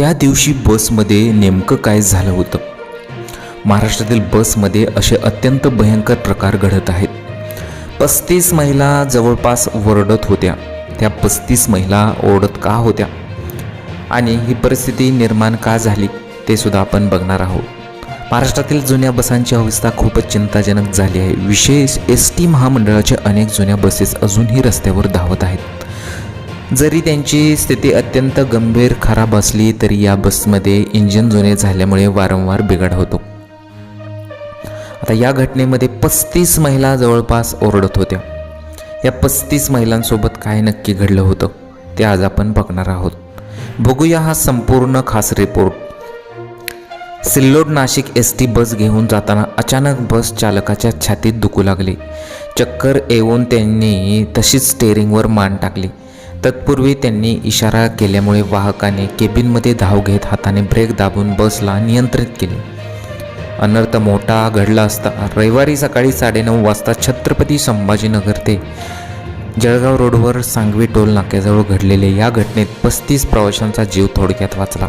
त्या दिवशी बसमध्ये नेमकं काय झालं होतं? महाराष्ट्रातील बसमध्ये असे अत्यंत भयंकर प्रकार घडत आहेत. पस्तीस महिला जवळपास ओरडत होत्या. त्या पस्तीस महिला ओरडत का होत्या? आणि ही परिस्थिती निर्माण का झाली ते सुद्धा आपण बघणार आहोत. महाराष्ट्रातील जुन्या बसांची अवस्था खूपच चिंताजनक झाली आहे. विशेष एस टी महामंडळाच्या अनेक जुन्या बसेस अजूनही रस्त्यावर धावत आहेत. जरी त्यांची स्थिती अत्यंत गंभीर खराब असली तरी या बसमध्ये इंजिन जुने झाल्यामुळे वारंवार बिघाड होतो. आता या घटनेमध्ये पस्तीस महिला जवळपास ओरडत होत्या. या पस्तीस महिलांसोबत काय नक्की घडलं होतं ते आज आपण बघणार आहोत. बघूया हा संपूर्ण खास report Sillod Nashik S T bus घेऊन जाताना अचानक बस चालकाच्या छातीत दुखू लागले. चक्कर येऊन त्यांनी तशीच स्टेअरिंगवर मान टाकली. तत्पूर्वी त्यांनी इशारा केल्यामुळे वाहकाने केबिनमध्ये धाव घेत हाताने ब्रेक दाबून बसला नियंत्रित केले. अनर्थ मोठा घडला असता रविवारी सकाळी साडेनऊ वाजता छत्रपती संभाजीनगर ते जळगाव रोडवर सांगवी टोल नाक्याजवळ घडलेल्या या घटनेत पस्तीस प्रवाशांचा जीव थोडक्यात वाचला.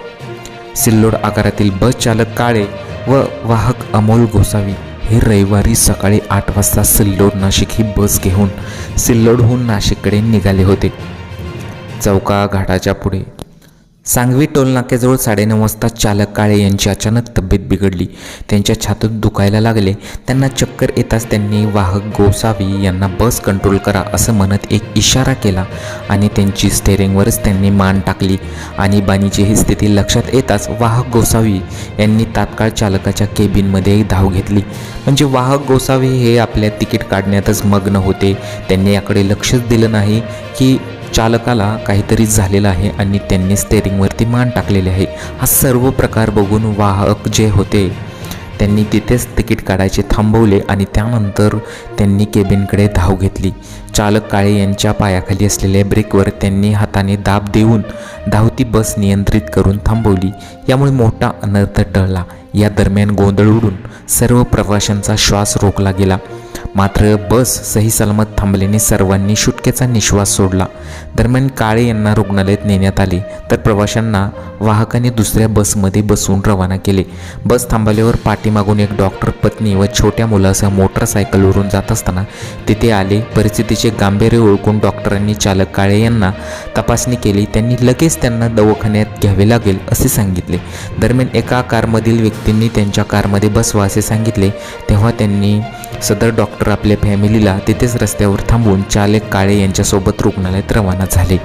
सिल्लोड आकारातील बस चालक काळे व वाहक अमोल गोसावी हे रविवारी सकाळी आठ वाजता सिल्लोड नाशिक ही बस घेऊन सिल्लोडहून नाशिककडे निघाले होते. चौका घाटाच्या पुढे. सांगवी टोलनाक्याजवळ साडेनऊ वाजता चालक काळे यांची अचानक तब्येत बिघडली. त्यांच्या छातीत दुखायला लागले. त्यांना चक्कर येताच त्यांनी वाहक गोसावी यांना बस कंट्रोल करा असं म्हणत एक इशारा केला आणि त्यांची स्टेअरिंगवरच त्यांनी मान टाकली. आणि बाणीची ही स्थिती लक्षात येताच वाहक गोसावी यांनी तात्काळ चालकाच्या केबिनमध्ये धाव घेतली. म्हणजे वाहक गोसावी हे आपल्या तिकीट काढण्यातच मग्न होते. त्यांनी याकडे लक्षच दिलं नाही की चालकाला काहीतरी झालेलं आहे आणि त्यांनी स्टेअरिंगवरती मान टाकलेले आहे. हा सर्व प्रकार बघून वाहक जे होते त्यांनी तिथेच तिकीट काढायचे थांबवले आणि त्यानंतर त्यांनी केबिनकडे धाव घेतली. चालक काळे यांच्या पायाखाली असलेल्या ब्रेकवर त्यांनी हाताने दाब देऊन धावती बस नियंत्रित करून थांबवली. यामुळे मोठा अनर्थ टळला. या दरम्यान गोंधळ उडून सर्व प्रवाशांचा श्वास रोखला गेला. मात्र बस सही सलामत थांबल्याने सर्वांनी शुटकेचा निश्वास सोडला. दरम्यान काळे यांना रुग्णालयात नेण्यात आले तर प्रवाशांना वाहकाने दुसऱ्या बसमध्ये बसवून रवाना केले. बस थांबवल्यावर पाठीमागून एक डॉक्टर पत्नी व छोट्या मुलासह मोटरसायकलवरून जात असताना तिथे आले. परिस्थितीचे गांभीर्य ओळखून डॉक्टरांनी चालक काळे यांना तपासणी केली. त्यांनी लगेच त्यांना दवाखान्यात घ्यावे लागेल असे सांगितले. दरम्यान एका कारमधील व्यक्तींनी त्यांच्या कारमध्ये बसवा असे सांगितले. तेव्हा त्यांनी सदर डॉक्टर डॉक्टर आपल्या फॅमिलीला तिथेच रस्त्यावर थांबवून चालक काळे यांच्यासोबत रुग्णालयात रवाना झाले.